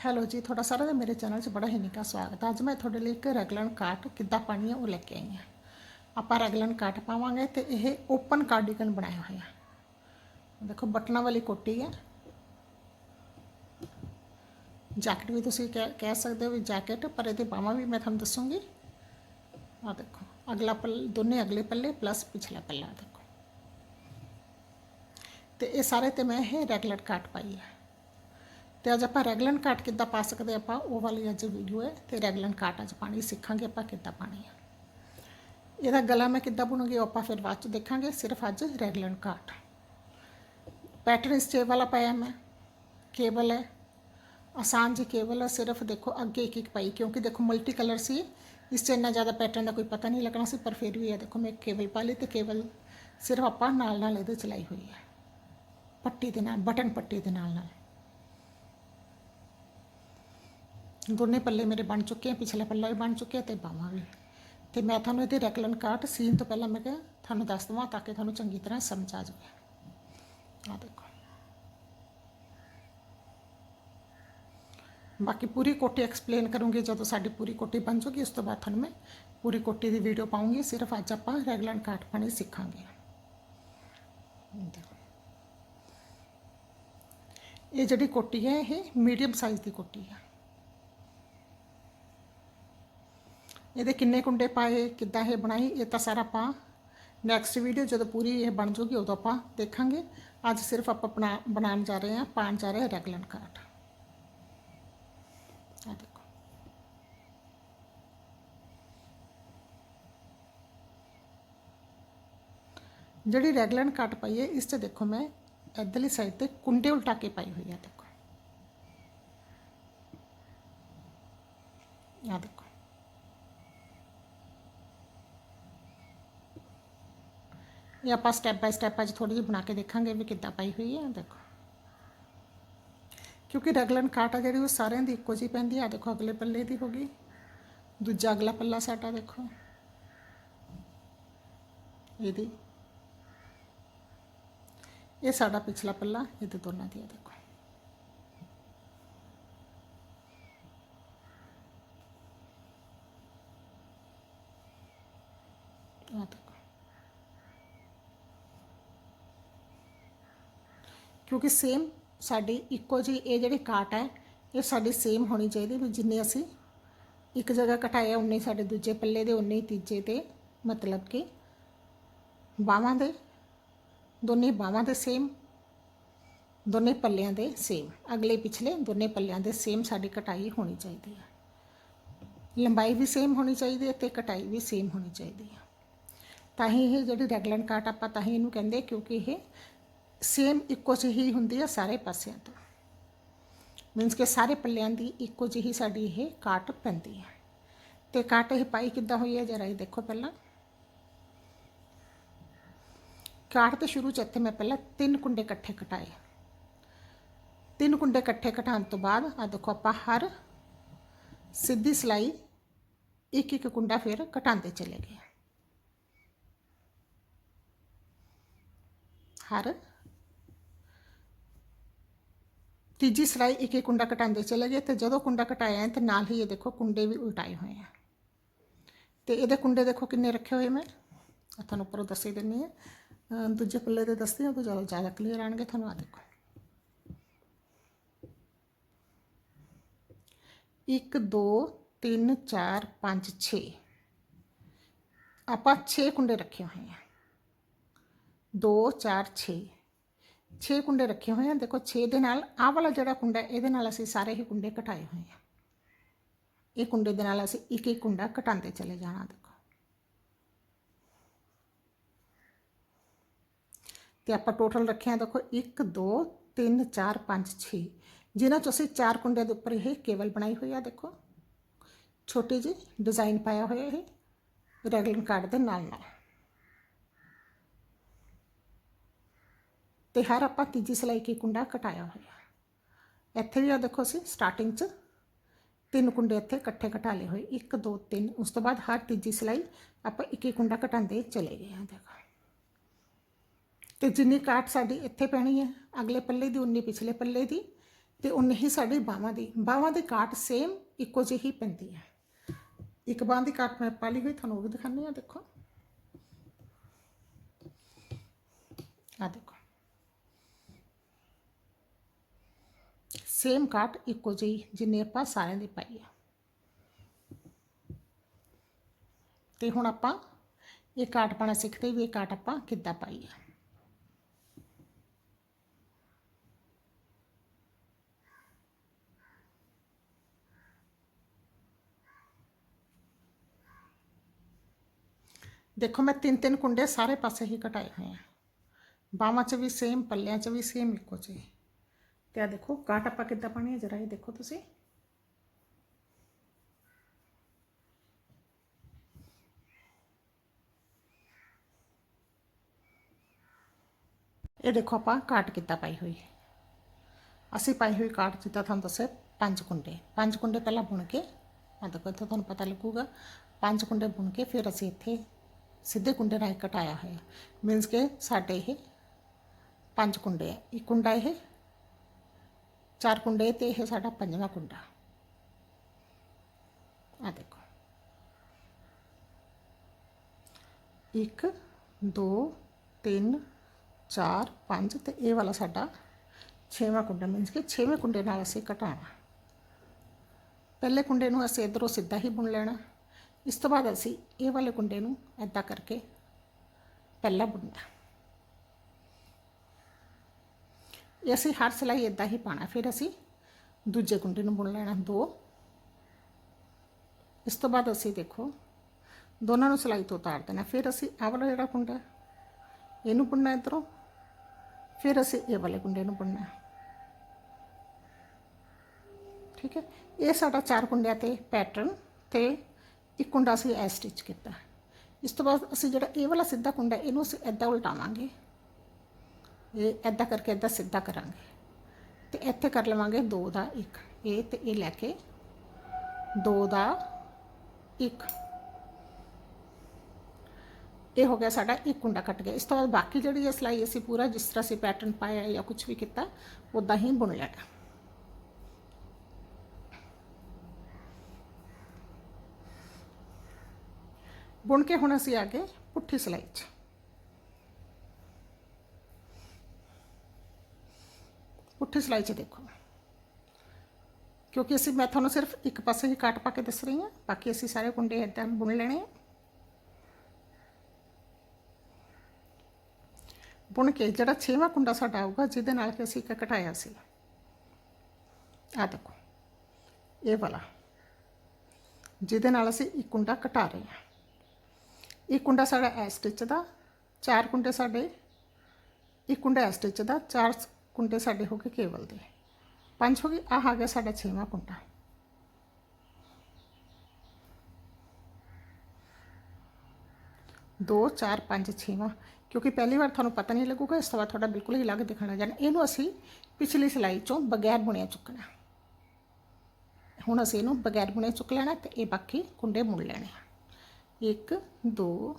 Hello ਜੀ ਤੁਹਾਡਾ ਸਾਰਿਆਂ ਦਾ ਮੇਰੇ ਚੈਨਲ 'ਚ ਬੜਾ ਹੀ ਨਿੱਘਾ ਸਵਾਗਤ ਹੈ ਅੱਜ ਮੈਂ ਤੁਹਾਡੇ ਲਈ ਇੱਕ ਰੈਗਲਨ ਕਾਟ ਕਿੱਦਾਂ ਪਾਣੀ ਹੈ ਉਹ ਲੈ ਕੇ ਆਈ ਹਾਂ ਆਪਾਂ ਰੈਗਲਨ ਕਾਟ ਪਾਵਾਂਗੇ ਤੇ ਇਹ ਓਪਨ ਕਾਰਡੀਗਨ ਬਣਾਇਆ ਹੋਇਆ ਦੇਖੋ ਬਟਨਾਂ ਵਾਲੀ ਕੋਟੀ ਹੈ ਜੈਕਟ ਵੀ ਤੁਸੀਂ ਕਹਿ ਕਹਿ ਸਕਦੇ ਹੋ ਵੀ ਜੈਕਟ ਪਰ ਇਹਦੇ ਬਾਹਾਂ ਵੀ ਮੈਂ ਤੁਹਾਨੂੰ ਦੱਸੂਗੀ ਆ ਦੇਖੋ ਅਗਲਾ ਪੱਲ ਦੋਨੇ ਅਗਲੇ ਪੱਲੇ ਪਲੱਸ ਪਿਛਲਾ ਪੱਲਾ ਦੇਖੋ ਤੇ ਇਹ ਸਾਰੇ ਤੇ ਮੈਂ ਇਹ ਰੈਗਲਰ ਕਾਟ ਪਾਈ ਹੈ ਤੇ ਅੱਜ ਆਪਾਂ ਰੈਗਲਨ ਕਾਟ ਕਿੱਦਾਂ ਪਾ ਸਕਦੇ ਆਪਾਂ, ਉਹ ਵਾਲੀ ਅੱਜ ਵੀਡੀਓ ਹੈ ਤੇ ਰੈਗਲਨ ਕਾਟ ਅੱਜ ਪਾਣੀ, ਸਿੱਖਾਂਗੇ ਆਪਾਂ ਕਿੱਦਾਂ ਪਾਣੀ ਆ। ਇਹਦਾ ਗਲਾ ਮੈਂ ਕਿੱਦਾਂ ਬੁਣੂਗੀ ਉਹ ਆਪਾਂ ਫਿਰ ਬਾਅਦ ਚ ਦੇਖਾਂਗੇ, ਸਿਰਫ ਅੱਜ ਰੈਗਲਨ ਕਾਟ। ਪੈਟਰਨ ਸਟੇ ਵਾਲਾ ਪਾਇਆ ਮੈਂ ਕੇਬਲ ਹੈ। ਆਸਾਨ ਜੀ ਕੇਬਲ ਹੈ, ਸਿਰਫ ਦੇਖੋ ਅੱਗੇ ਇੱਕ ਇੱਕ ਪਾਈ, ਕਿਉਂਕਿ ਦੇਖੋ ਮਲਟੀ ਕਲਰ ਸੀ, ਇਸ 'ਚ ਇੰਨਾ ਜ਼ਿਆਦਾ ਪੈਟਰਨ ਦਾ ਕੋਈ ਪਤਾ ਨਹੀਂ ਲੱਗਣਾ ਸੀ, ਪਰ ਫਿਰ ਵੀ ਇਹ ਦੇਖੋ ਮੈਂ ਕੇਬਲ ਪਾ ਲਈ ਤੇ ਕੇਬਲ ਸਿਰਫ ਆਪਾਂ ਨਾਲ ਨਾਲ ਇਹਦੇ ਚਲਾਈ ਹੋਈ ਹੈ। ਪੱਟੀ ਦੇ ਨਾਲ ਬਟਨ ਪੱਟੀ ਦੇ ਨਾਲ ਨਾਲ ਦੋਨੇ ਪੱਲੇ ਮੇਰੇ ਬਣ ਚੁੱਕੇ ਆ ਪਿਛਲਾ ਪੱਲਾ ਵੀ ਬਣ ਚੁੱਕਿਆ ਤੇ ਬਾਹਾਂ ਵੀ ਤੇ ਮੈਂ ਤੁਹਾਨੂੰ ਇਹਦੇ ਰੈਕਲਨ ਕਾਟ ਸੀਨ ਤੋਂ ਪਹਿਲਾਂ ਮੈਂ ਕਿਹਾ ਤੁਹਾਨੂੰ ਦੱਸ ਦਵਾਂ ਤਾਂ ਕਿ ਤੁਹਾਨੂੰ ਚੰਗੀ ਤਰ੍ਹਾਂ ਸਮਝ ਆ ਜਾਵੇ ਆ ਦੇਖੋ ਬਾਕੀ ਪੂਰੀ ਕੋਟੀ ਐਕਸਪਲੇਨ ਕਰੂੰਗੀ ਜਦੋਂ ਸਾਡੀ ਪੂਰੀ ਕੋਟੀ ਬਣ ਜੂਗੀ ਉਸ ਤੋਂ ਬਾਅਦ ਤੁਹਾਨੂੰ ਮੈਂ ਪੂਰੀ ਕੋਟੀ ਦੀ ਵੀਡੀਓ ਪਾਉਂਗੀ ਸਿਰਫ ਅੱਜ ਆਪਾਂ ਰੈਗਲਨ ਕਾਟ ਪਾਣੀ ਸਿੱਖਾਂਗੇ ਦੇਖੋ ਇਹ ਜਿਹੜੀ ਕੋਟੀ ਹੈ ਇਹ ਮੀਡੀਅਮ ਸਾਈਜ਼ ਦੀ ਕੋਟੀ ਹੈ ਇਹਦੇ ਕਿੰਨੇ ਕੁੰਡੇ ਪਾਏ ਕਿੱਦਾਂ ਇਹ ਬਣਾਈ ਇਹ ਤਾਂ ਸਾਰਾ ਆਪਾਂ ਨੈਕਸਟ ਵੀਡੀਓ ਜਦੋਂ ਪੂਰੀ ਇਹ ਬਣ ਜੂਗੀ ਉਦੋਂ ਆਪਾਂ ਦੇਖਾਂਗੇ ਅੱਜ ਸਿਰਫ ਆਪਾਂ ਬਣਾ ਬਣਾਉਣ ਜਾ ਰਹੇ ਹਾਂ ਪਾਣ ਜਾ ਰਹੇ ਹਾਂ ਰੈਗਲਨ ਕਾਟ ਆ ਦੇਖੋ ਜਿਹੜੀ ਰੈਗਲਨ ਕੱਟ ਪਾਈ ਹੈ ਇਸ ਤੇ ਦੇਖੋ ਮੈਂ ਇੱਧਰਲੀ ਸਾਈਡ ਤੇ ਕੁੰਡੇ ਉਲਟਾ ਕੇ ਪਾਈ ਹੋਈ ਆ ਦੇਖੋ ਆ ਦੇਖੋ ਇਹ ਆਪਾਂ ਸਟੈਪ ਬਾਈ ਸਟੈਪ ਅੱਜ ਥੋੜੀ ਜਿਹੀ ਬਣਾ ਕੇ ਦੇਖਾਂਗੇ ਵੀ ਕਿੱਦਾਂ ਪਾਈ ਹੋਈ ਹੈ ਦੇਖੋ ਕਿਉਂਕਿ ਰੈਗਲਨ ਕਾਟ ਆ ਜਿਹੜੀ ਉਹ ਸਾਰਿਆਂ ਦੀ ਇੱਕੋ ਜਿਹੀ ਪੈਂਦੀ ਆ ਦੇਖੋ ਅਗਲੇ ਪੱਲੇ ਦੀ ਹੋ ਗਈ ਦੂਜਾ ਅਗਲਾ ਪੱਲਾ ਸਾਡਾ ਦੇਖੋ ਇਹਦੀ ਇਹ ਸਾਡਾ ਪਿਛਲਾ ਪੱਲਾ ਇਹਦੇ ਦੋਨਾਂ ਦੀ ਆ ਦੇਖੋ ਆ ਦੇਖੋ ਕਿਉਂਕਿ ਸੇਮ ਸਾਡੀ ਇੱਕੋ ਜਿਹੀ ਇਹ ਜਿਹੜੀ ਕਾਟ ਹੈ, ਇਹ ਸਾਡੀ ਸੇਮ ਹੋਣੀ ਚਾਹੀਦੀ ਵੀ ਜਿੰਨੇ ਅਸੀਂ ਇੱਕ ਜਗ੍ਹਾ ਘਟਾਇਆ, ਉਨੇ ਸਾਡੇ ਦੂਜੇ ਪੱਲੇ ਦੇ, ਉਨੇ ਹੀ ਤੀਜੇ ਤੇ ਮਤਲਬ ਕਿ ਬਾਹਾਂ ਦੇ, ਦੋਨੇ ਬਾਹਾਂ ਦੇ ਸੇਮ ਦੋਨੇ ਪੱਲਿਆਂ ਦੇ ਸੇਮ ਅਗਲੇ ਪਿਛਲੇ ਦੋਨੇ ਪੱਲਿਆਂ ਦੇ ਸੇਮ ਸਾਡੀ ਕਟਾਈ ਹੋਣੀ ਚਾਹੀਦੀ ਹੈ। ਲੰਬਾਈ ਵੀ ਸੇਮ ਹੋਣੀ ਚਾਹੀਦੀ ਹੈ ਤੇ ਕਟਾਈ ਵੀ ਸੇਮ ਹੋਣੀ ਚਾਹੀਦੀ ਹੈ। ਤਾਂ ਹੀ ਇਹ ਜਿਹੜੀ ਰੈਗਲਨ ਕਾਟ ਆਪਾਂ ਤਾਂ ਹੀ ਇਹਨੂੰ ਕਹਿੰਦੇ ਕਿਉਂਕਿ ਇਹ ਸੇਮ ਇੱਕੋ ਜਿਹੀ ਹੁੰਦੀ ਹੈ ਸਾਰੇ ਪਾਸਿਆਂ ਤੋਂ ਮੀਨਸ ਕਿ ਸਾਰੇ ਪੱਲਿਆਂ ਦੀ ਇੱਕੋ ਜਿਹੀ ਸਾਡੀ ਇਹ ਕਾਟ ਪੈਂਦੀ ਹੈ ਤੇ ਕਾਟ ਇਹ ਪਾਈ ਕਿੱਦਾਂ ਹੋਈ ਹੈ ਜਰਾ ਇਹ ਦੇਖੋ ਪਹਿਲਾਂ ਕਾਟ ਤੇ ਸ਼ੁਰੂ ਚ ਇੱਥੇ ਮੈਂ ਪਹਿਲਾਂ ਤਿੰਨ ਕੁੰਡੇ ਇਕੱਠੇ ਕਟਾਏ ਤਿੰਨ ਕੁੰਡੇ ਇਕੱਠੇ ਕਟਾਉਣ ਤੋਂ ਬਾਅਦ ਆ ਦੇਖੋ ਆਪਾਂ ਹਰ ਸਿੱਧੀ ਸਲਾਈ ਇੱਕ ਇੱਕ ਕੁੰਡਾ ਫਿਰ ਕਟਾਉਂਦੇ ਚਲੇ ਗਏ ਹਰ ਤੀਜੀ ਸਲਾਈ ਇੱਕ ਇੱਕ ਕੁੰਡਾ ਕਟਾਉਂਦੇ ਚਲੇ ਗਏ ਤੇ ਜਦੋਂ ਕੁੰਡਾ ਕਟਾਇਆ ਤੇ ਨਾਲ ਹੀ ਇਹ ਦੇਖੋ ਕੁੰਡੇ ਵੀ ਉਲਟਾਏ ਹੋਏ ਆ ਤੇ ਇਹਦੇ ਕੁੰਡੇ ਦੇਖੋ ਕਿੰਨੇ ਰੱਖੇ ਹੋਏ ਮੈਂ ਆ ਤੁਹਾਨੂੰ ਉੱਪਰੋਂ ਦੱਸ ਹੀ ਦਿੰਨੀ ਆ ਦੂਜੇ ਪੱਲੇ ਤੇ ਦੱਸਦੀ ਹਾਂ ਤਾਂ ਜ਼ਿਆਦਾ ਜ਼ਿਆਦਾ ਕਲੀਅਰ ਆਣਗੇ ਤੁਹਾਨੂੰ ਆ ਦੇਖੋ ਇੱਕ ਦੋ ਤਿੰਨ ਚਾਰ ਪੰਜ 6 ਆਪਾਂ 6 ਕੁੰਡੇ ਰੱਖੇ ਹੋਏ ਆ 2 4 6 6 ਕੁੰਡੇ ਰੱਖੇ ਹੋਏ ਆ ਦੇਖੋ 6 ਦੇ ਨਾਲ ਆਹ ਵਾਲਾ ਜਿਹੜਾ ਕੁੰਡਾ ਇਹਦੇ ਨਾਲ ਅਸੀਂ ਸਾਰੇ ਹੀ ਕੁੰਡੇ ਘਟਾਏ ਹੋਏ ਆ ਇਹ ਕੁੰਡੇ ਦੇ ਨਾਲ ਅਸੀਂ ਇੱਕ ਇੱਕ ਕੁੰਡਾ ਘਟਾਉਂਦੇ ਚਲੇ ਜਾਣਾ ਦੇਖੋ ਤੇ ਆਪਾਂ ਟੋਟਲ ਰੱਖਿਆ ਦੇਖੋ 1 2 3 4 5 6 ਜਿਨ੍ਹਾਂ ਚੋਂ ਅਸੀਂ ਚਾਰ ਕੁੰਡਿਆਂ ਦੇ ਉੱਪਰ ਇਹ ਕੇਵਲ ਬਣਾਈ ਹੋਈ ਆ ਦੇਖੋ ਛੋਟੀ ਜੀ ਡਿਜ਼ਾਈਨ ਪਾਇਆ ਹੋਇਆ ਇਹ ਰੈਗਲਨ ਕਾਰਡ ਦੇ ਨਾਲ ਨਾਲ ਤੇ ਹਰ ਆਪਾਂ ਤੀਜੀ ਸਲਾਈ ਕੀ ਕੁੰਡਾ ਘਟਾਇਆ ਹੋਇਆ। ਇੱਥੇ ਵੀ ਆ ਦੇਖੋ ਅਸੀਂ ਸਟਾਰਟਿੰਗ 'ਚ ਤਿੰਨ ਕੁੰਡੇ ਇੱਥੇ ਇਕੱਠੇ ਕਟਾ ਲਏ ਹੋਏ। 1 2 3 ਉਸ ਤੋਂ ਬਾਅਦ ਹਰ ਤੀਜੀ ਸਲਾਈ ਆਪਾਂ ਇੱਕ ਇੱਕ ਕੁੰਡਾ ਘਟਾਉਂਦੇ ਚਲੇ ਗਏ ਹਾਂ ਦੇਖੋ। ਤੇ ਜਿੰਨੀ ਕਾਟ ਸਾਡੀ ਇੱਥੇ ਪੈਣੀ ਹੈ, ਅਗਲੇ ਪੱਲੇ ਦੀ, ਉਨੀ ਪਿਛਲੇ ਪੱਲੇ ਦੀ ਤੇ ਉਨੀ ਹੀ ਸਾਡੀ ਬਾਹਾਂ ਦੀ। ਬਾਹਾਂ ਦੀ ਕਾਟ ਸੇਮ ਇੱਕੋ ਜਿਹੀ ਪੈਂਦੀ ਹੈ। ਇੱਕ ਬਾਹਾਂ ਦੀ ਕਾਟ ਮੈਂ ਪਾਲੀ ਹੋਈ, ਤੁਹਾਨੂੰ ਉਹ ਵੀ ਦਿਖਾਉਂਦੀ ਆ ਦੇਖੋ। ਆ ਦੇਖੋ। ਸੇਮ ਕਾਟ ਇੱਕੋ ਜਿਹੀ ਜਿੰਨੇ ਆਪਾਂ ਸਾਰਿਆਂ ਦੀ ਪਾਈ ਆ ਤੇ ਹੁਣ ਆਪਾਂ ਇਹ ਕਾਟ ਪਾਣਾ ਸਿੱਖਦੇ ਵੀ ਇਹ ਕਾਟ ਆਪਾਂ ਕਿੱਦਾਂ ਪਾਈ ਆ ਦੇਖੋ ਮੈਂ ਤਿੰਨ ਤਿੰਨ ਕੁੰਡੇ ਸਾਰੇ ਪਾਸੇ ਹੀ ਕਟਾਏ ਹੋਏ ਆ ਬਾਹਾਂ 'ਚ ਵੀ ਸੇਮ ਪੱਲਿਆਂ 'ਚ ਵੀ ਸੇਮ ਇੱਕੋ ਜਿਹੇ ਤੇ ਆ ਦੇਖੋ ਕਾਟ ਆਪਾਂ ਕਿੱਦਾਂ ਪਾਣੀ ਹੈ ਜਰਾ ਇਹ ਦੇਖੋ ਤੁਸੀਂ ਇਹ ਦੇਖੋ ਆਪਾਂ ਕਾਟ ਕਿੱਦਾਂ ਪਾਈ ਹੋਈ ਹੈ ਅਸੀਂ ਪਾਈ ਹੋਈ ਕਾਟ ਜਿੱਦਾਂ ਤੁਹਾਨੂੰ ਦੱਸਿਆ ਪੰਜ ਕੁੰਡੇ ਪੰਜ ਕੁੰਡੇ ਪਹਿਲਾਂ ਬੁਣ ਕੇ ਆ ਦੇਖੋ ਇੱਥੇ ਤੁਹਾਨੂੰ ਪਤਾ ਲੱਗੂਗਾ ਪੰਜ ਕੁੰਡੇ ਬੁਣ ਕੇ ਫਿਰ ਅਸੀਂ ਇੱਥੇ ਸਿੱਧੇ ਕੁੰਡੇ ਨਾਲ ਕਟਾਇਆ ਹੋਇਆ ਮੀਨਸ ਕਿ ਸਾਡੇ ਇਹ ਪੰਜ ਕੁੰਡੇ ਆ ਇੱਕ ਕੁੰਡਾ ਇਹ ਚਾਰ ਕੁੰਡੇ ਤੇ ਇਹ ਸਾਡਾ ਪੰਜਵਾਂ ਕੁੰਡਾ ਆ ਦੇਖੋ ਇੱਕ ਦੋ ਤਿੰਨ ਚਾਰ ਪੰਜ ਤੇ ਇਹ ਵਾਲਾ ਸਾਡਾ ਛੇਵਾਂ ਕੁੰਡਾ ਮੀਨਸ ਕਿ ਛੇਵੇਂ ਕੁੰਡੇ ਨਾਲ ਅਸੀਂ ਕਟਾਣਾ ਪਹਿਲੇ ਕੁੰਡੇ ਨੂੰ ਅਸੀਂ ਇਧਰੋਂ ਸਿੱਧਾ ਹੀ ਬੁਣ ਲੈਣਾ ਇਸ ਤੋਂ ਬਾਅਦ ਅਸੀਂ ਇਹ ਵਾਲੇ ਕੁੰਡੇ ਨੂੰ ਐਦਾਂ ਕਰਕੇ ਪਹਿਲਾਂ ਬੁਣਨਾ ਇਹ ਅਸੀਂ ਹਰ ਸਿਲਾਈ ਇਦਾਂ ਹੀ ਪਾਣਾ ਫਿਰ ਅਸੀਂ ਦੂਜੇ ਕੁੰਡੇ ਨੂੰ ਬੁਣ ਲੈਣਾ, ਦੋ। ਇਸ ਤੋਂ ਬਾਅਦ ਅਸੀਂ ਦੇਖੋ, ਦੋਨਾਂ ਨੂੰ ਸਿਲਾਈ ਤੋਂ ਉਤਾਰ ਦੇਣਾ। ਫਿਰ ਅਸੀਂ ਆਹ ਵਾਲਾ ਜਿਹੜਾ ਕੁੰਡਾ, ਇਹਨੂੰ ਬੁਣਨਾ ਇਧਰੋਂ। ਫਿਰ ਅਸੀਂ ਇਹ ਵਾਲੇ ਕੁੰਡੇ ਨੂੰ ਬੁਣਨਾ। ਠੀਕ ਹੈ? ਇਹ ਸਾਡਾ ਚਾਰ ਕੁੰਡਿਆਂ ਤੇ ਪੈਟਰਨ ਤੇ ਇੱਕ ਕੁੰਡਾ ਅਸੀਂ ਐ ਸਟਿਚ ਕੀਤਾ। ਇਸ ਤੋਂ ਬਾਅਦ ਅਸੀਂ ਜਿਹੜਾ ਇਹ ਵਾਲਾ ਸਿੱਧਾ ਕੁੰਡਾ, ਇਹਨੂੰ ਅਸੀਂ ਐਦਾਂ ਉਲਟਾਵਾਂਗੇ। ਇਹ ਐਦਾਂ ਕਰਕੇ ਐਦਾਂ ਸਿੱਧਾ ਕਰਾਂਗੇ। ਤੇ ਇੱਥੇ ਕਰ ਲਵਾਂਗੇ 2 ਦਾ 1 ਇਹ ਤੇ ਇਹ ਲੈ ਕੇ 2 ਦਾ 1 ਇਹ ਹੋ ਗਿਆ ਸਾਡਾ ਇੱਕ ਕੁੰਡਾ ਕੱਟ ਗਿਆ। ਇਸ ਤੋਂ ਬਾਅਦ ਬਾਕੀ ਜਿਹੜੀ ਹੈ ਸਿਲਾਈ ਅਸੀਂ ਪੂਰਾ ਜਿਸ ਤਰ੍ਹਾਂ ਅਸੀਂ ਪੈਟਰਨ ਪਾਇਆ ਜਾਂ ਕੁਝ ਵੀ ਕੀਤਾ ਉਦਾਂ ਹੀ ਬੁਣ ਲੈਣਾ। ਬੁਣ ਕੇ ਹੁਣ ਅਸੀਂ ਆ ਗਏ ਪੁੱਠੀ ਸਿਲਾਈ 'ਚ। ਪੁੱਠੀ ਸਿਲਾਈ 'ਚ ਦੇਖੋ ਕਿਉਂਕਿ ਅਸੀਂ ਮੈਂ ਤੁਹਾਨੂੰ ਸਿਰਫ ਇੱਕ ਪਾਸੇ ਹੀ ਕੱਟ ਪਾ ਕੇ ਦੱਸ ਰਹੀ ਹਾਂ ਬਾਕੀ ਅਸੀਂ ਸਾਰੇ ਕੁੰਡੇ ਇਦਾਂ ਬੁਣ ਲੈਣੇ ਆ ਬੁਣ ਕੇ ਜਿਹੜਾ ਛੇਵਾਂ ਕੁੰਡਾ ਸਾਡਾ ਆਊਗਾ ਜਿਹਦੇ ਨਾਲ ਕਿ ਅਸੀਂ ਇੱਕ ਕਟਾਇਆ ਸੀ ਆ ਦੇਖੋ ਇਹ ਵਾਲਾ ਜਿਹਦੇ ਨਾਲ ਅਸੀਂ ਇੱਕ ਕੁੰਡਾ ਕਟਾ ਰਹੇ ਹਾਂ ਇੱਕ ਕੁੰਡਾ ਸਾਡਾ ਐ ਸਟਿਚ ਦਾ ਚਾਰ ਕੁੰਡੇ ਸਾਡੇ ਇੱਕ ਕੁੰਡਾ ਐ ਸਟਿਚ ਦਾ ਚਾਰ ਕੁੰਡੇ ਸਾਡੇ ਹੋ ਗਏ ਕੇਵਲ ਦੇ ਪੰਜ ਹੋ ਗਏ ਆਹ ਆ ਗਿਆ ਸਾਡਾ ਛੇਵਾਂ ਕੁੰਡਾ ਦੋ ਚਾਰ ਪੰਜ ਛੇਵਾਂ ਕਿਉਂਕਿ ਪਹਿਲੀ ਵਾਰ ਤੁਹਾਨੂੰ ਪਤਾ ਨਹੀਂ ਲੱਗੂਗਾ ਇਸ ਤੋਂ ਬਾਅਦ ਤੁਹਾਡਾ ਬਿਲਕੁਲ ਹੀ ਅਲੱਗ ਦਿਖਣਾ ਜਾਣਾ ਇਹਨੂੰ ਅਸੀਂ ਪਿਛਲੀ ਸਿਲਾਈ ਚੋਂ ਬਗੈਰ ਬੁਣਿਆ ਚੁੱਕਣਾ ਹੁਣ ਅਸੀਂ ਇਹਨੂੰ ਬਗੈਰ ਬੁਣਿਆ ਚੁੱਕ ਲੈਣਾ ਤੇ ਇਹ ਬਾਕੀ ਕੁੰਡੇ ਮੁੜ ਲੈਣੇ ਇੱਕ ਦੋ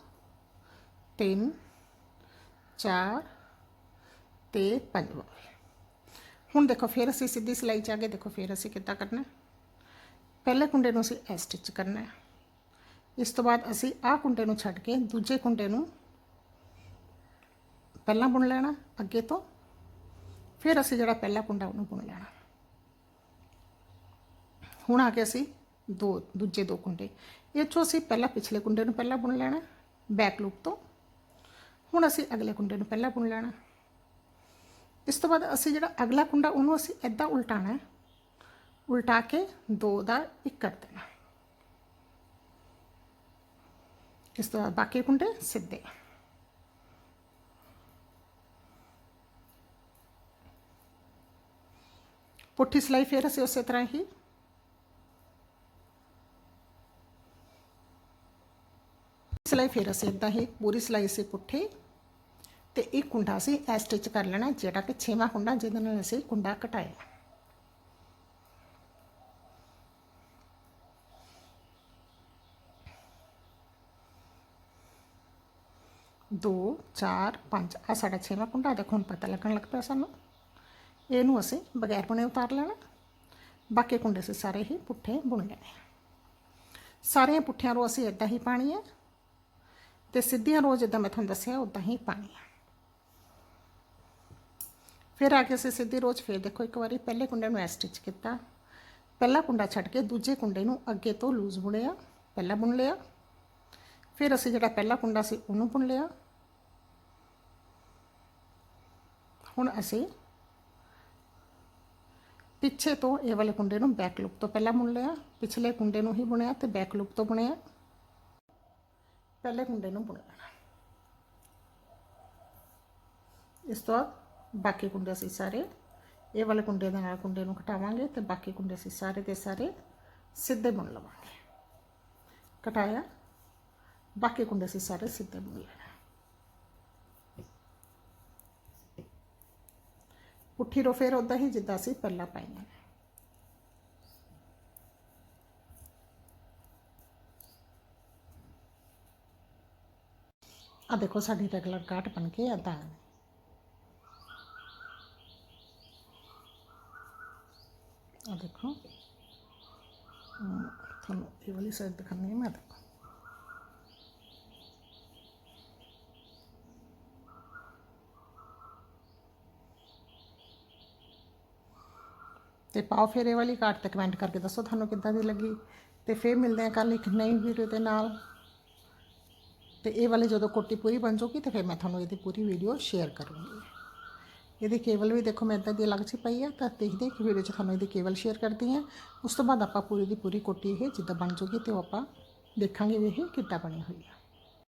ਤਿੰਨ ਚਾਰ ਤੇ ਪੰਜ ਹੁਣ ਦੇਖੋ ਫਿਰ ਅਸੀਂ ਸਿੱਧੀ ਸਿਲਾਈ ਚ ਆ ਗਏ ਦੇਖੋ ਫਿਰ ਅਸੀਂ ਕਿੱਦਾਂ ਕਰਨਾ ਪਹਿਲੇ ਕੁੰਡੇ ਨੂੰ ਅਸੀਂ ਐ ਸਟਿਚ ਕਰਨਾ ਹੈ ਇਸ ਤੋਂ ਬਾਅਦ ਅਸੀਂ ਆਹ ਕੁੰਡੇ ਨੂੰ ਛੱਡ ਕੇ ਦੂਜੇ ਕੁੰਡੇ ਨੂੰ ਪਹਿਲਾਂ ਬੁਣ ਲੈਣਾ ਅੱਗੇ ਤੋਂ ਫਿਰ ਅਸੀਂ ਜਿਹੜਾ ਪਹਿਲਾ ਕੁੰਡਾ ਉਹਨੂੰ ਬੁਣ ਲੈਣਾ ਹੁਣ ਆ ਕੇ ਅਸੀਂ ਦੋ ਦੂਜੇ ਦੋ ਕੁੰਡੇ ਇਹ ਚੋਂ ਅਸੀਂ ਪਹਿਲਾਂ ਪਿਛਲੇ ਕੁੰਡੇ ਨੂੰ ਪਹਿਲਾਂ ਬੁਣ ਲੈਣਾ ਬੈਕ ਲੂਪ ਤੋਂ ਹੁਣ ਅਸੀਂ ਅਗਲੇ ਕੁੰਡੇ ਨੂੰ ਪਹਿਲਾਂ ਬੁਣ ਲੈਣਾ ਇਸ ਤੋਂ ਬਾਅਦ ਅਸੀਂ ਜਿਹੜਾ ਅਗਲਾ ਕੁੰਡਾ ਉਹਨੂੰ ਅਸੀਂ ਐਦਾਂ ਉਲਟਾਣਾ ਹੈ ਉਲਟਾ ਕੇ ਦੋ ਦਾ ਇੱਕ ਕਰ ਦੇਣਾ ਇਸ ਤੋਂ ਬਾਅਦ ਬਾਕੀ ਕੁੰਡੇ ਸਿੱਧੇ ਪੁੱਠੀ ਸਿਲਾਈ ਫਿਰ ਅਸੀਂ ਉਸੇ ਤਰ੍ਹਾਂ ਹੀ ਸਿਲਾਈ ਫਿਰ ਅਸੀਂ ਇਦਾਂ ਹੀ ਪੂਰੀ ਸਿਲਾਈ ਅਸੀਂ ਪੁੱਠੀ ਤੇ ਇੱਕ ਕੁੰਡਾ ਅਸੀਂ ਐ ਸਟਿਚ ਕਰ ਲੈਣਾ ਜਿਹੜਾ ਕਿ ਛੇਵਾਂ ਕੁੰਡਾ ਜਿਹਦੇ ਨਾਲ ਅਸੀਂ ਕੁੰਡਾ ਕਟਾਇਆ ਦੋ ਚਾਰ ਪੰਜ ਆ ਸਾਡਾ ਛੇਵਾਂ ਕੁੰਡਾ ਦੇਖੋ ਹੁਣ ਪਤਾ ਲੱਗਣ ਲੱਗ ਪਿਆ ਸਾਨੂੰ ਇਹਨੂੰ ਅਸੀਂ ਬਗੈਰ ਬੁਣੇ ਉਤਾਰ ਲੈਣਾ ਬਾਕੀ ਕੁੰਡੇ ਅਸੀਂ ਸਾਰੇ ਹੀ ਪੁੱਠੇ ਬੁਣ ਲੈਣੇ ਸਾਰੀਆਂ ਪੁੱਠਿਆਂ ਰੋ ਅਸੀਂ ਇਦਾਂ ਹੀ ਪਾਣੀ ਹੈ ਤੇ ਸਿੱਧੀਆਂ ਰੋ ਜਿੱਦਾਂ ਮੈਂ ਤੁਹਾਨੂੰ ਦੱਸਿਆ ਉਦਾਂ ਹੀ ਪਾਣੀ ਹੈ ਫਿਰ ਆ ਕੇ ਅਸੀਂ ਸਿੱਧੀ ਰੋਜ਼ ਫੇਰ ਦੇਖੋ, ਇੱਕ ਵਾਰੀ ਪਹਿਲੇ ਕੁੰਡੇ ਨੂੰ ਐ ਸਟਿਚ ਕੀਤਾ। ਪਹਿਲਾ ਕੁੰਡਾ ਛੱਡ ਕੇ ਦੂਜੇ ਕੁੰਡੇ ਨੂੰ ਅੱਗੇ ਤੋਂ ਲੂਜ਼ ਬੁਣਿਆ, ਪਹਿਲਾ ਬੁਣ ਲਿਆ। ਫਿਰ ਅਸੀਂ ਜਿਹੜਾ ਪਹਿਲਾ ਕੁੰਡਾ ਸੀ ਉਹਨੂੰ ਬੁਣ ਲਿਆ। ਹੁਣ ਅਸੀਂ ਪਿੱਛੇ ਤੋਂ ਇਹ ਵਾਲੇ ਕੁੰਡੇ ਨੂੰ ਬੈਕ ਲੁੱਪ ਤੋਂ ਪਹਿਲਾਂ ਬੁਣ ਲਿਆ। ਪਿਛਲੇ ਕੁੰਡੇ ਨੂੰ ਹੀ ਬੁਣਿਆ ਤੇ ਬੈਕ ਲੁੱਪ ਤੋਂ ਬੁਣਿਆ। ਪਹਿਲੇ ਕੁੰਡੇ ਨੂੰ ਬੁਣ ਲੈਣਾ। ਇਸ ਤੋਂ ਬਾਅਦ ਬਾਕੀ ਕੁੰਡੇ ਅਸੀਂ ਸਾਰੇ, ਇਹ ਵਾਲੇ ਕੁੰਡੇ ਦੇ ਨਾਲ ਕੁੰਡੇ ਨੂੰ ਘਟਾਵਾਂਗੇ ਤੇ ਬਾਕੀ ਕੁੰਡੇ ਅਸੀਂ ਸਾਰੇ ਦੇ ਸਾਰੇ ਸਿੱਧੇ ਬੁਣ ਲਵਾਂਗੇ। ਘਟਾਇਆ ਬਾਕੀ ਕੁੰਡੇ ਅਸੀਂ ਸਾਰੇ ਸਿੱਧੇ ਬੁਣ ਲੈਣਾ ਪੁੱਠੀ ਰੋ ਫੇਰ ਉਦਾਂ ਹੀ ਜਿੱਦਾਂ ਅਸੀਂ ਪਹਿਲਾਂ ਪਾਈਆਂ ਨੇ। ਆ ਦੇਖੋ ਸਾਡੀ ਰੈਗੂਲਰ ਕਾਟ ਬਣ ਕੇ ਏਦਾਂ ਹੈ ਆ ਦੇਖੋ ਤੁਹਾਨੂੰ ਇਹ ਵਾਲੀ ਸਾਈਡ ਦਿਖਾਣੀ ਹੈ ਮੈਂ ਦੇਖੋ ਤੇ ਪਾਓ ਫਿਰ ਇਹ ਵਾਲੀ ਕਾਟ ਤੇ ਕਮੈਂਟ ਕਰਕੇ ਦੱਸੋ ਤੁਹਾਨੂੰ ਕਿੱਦਾਂ ਦੀ ਲੱਗੀ। ਤੇ ਫਿਰ ਮਿਲਦੇ ਆ ਕੱਲ ਇੱਕ ਨਈ ਵੀਡੀਓ ਦੇ ਨਾਲ। ਤੇ ਇਹ ਵਾਲੇ ਜਦੋਂ ਕੋਟੀ ਪੂਰੀ ਬਣ ਜਾਊਗੀ ਤੇ ਫਿਰ ਮੈਂ ਤੁਹਾਨੂੰ ਇਹਦੀ ਪੂਰੀ ਵੀਡੀਓ ਸ਼ੇਅਰ ਕਰੂੰਗੀ। ਇਹਦੀ ਕੇਬਲ ਵੀ ਦੇਖੋ ਮੈਂ ਇਦਾਂ ਦੀ ਅਲੱਗ ਚ ਪਈ ਆ, ਤਾਂ ਦੇਖਦੇ ਕਿ ਵੀਡੀਓ 'ਚ ਤੁਹਾਨੂੰ ਇਹਦੀ ਕੇਬਲ ਸ਼ੇਅਰ ਕਰਦੀ ਹਾਂ। ਉਸ ਤੋਂ ਬਾਅਦ ਆਪਾਂ ਪੂਰੀ ਦੀ ਪੂਰੀ ਕੋਟੀ ਇਹ ਜਿੱਦਾਂ ਬਣ ਜਾਊਗੀ ਤੇ ਉਹ ਆਪਾਂ ਦੇਖਾਂਗੇ ਵੀ ਇਹ ਕਿੱਦਾਂ ਬਣੀ ਹੋਈ ਆ।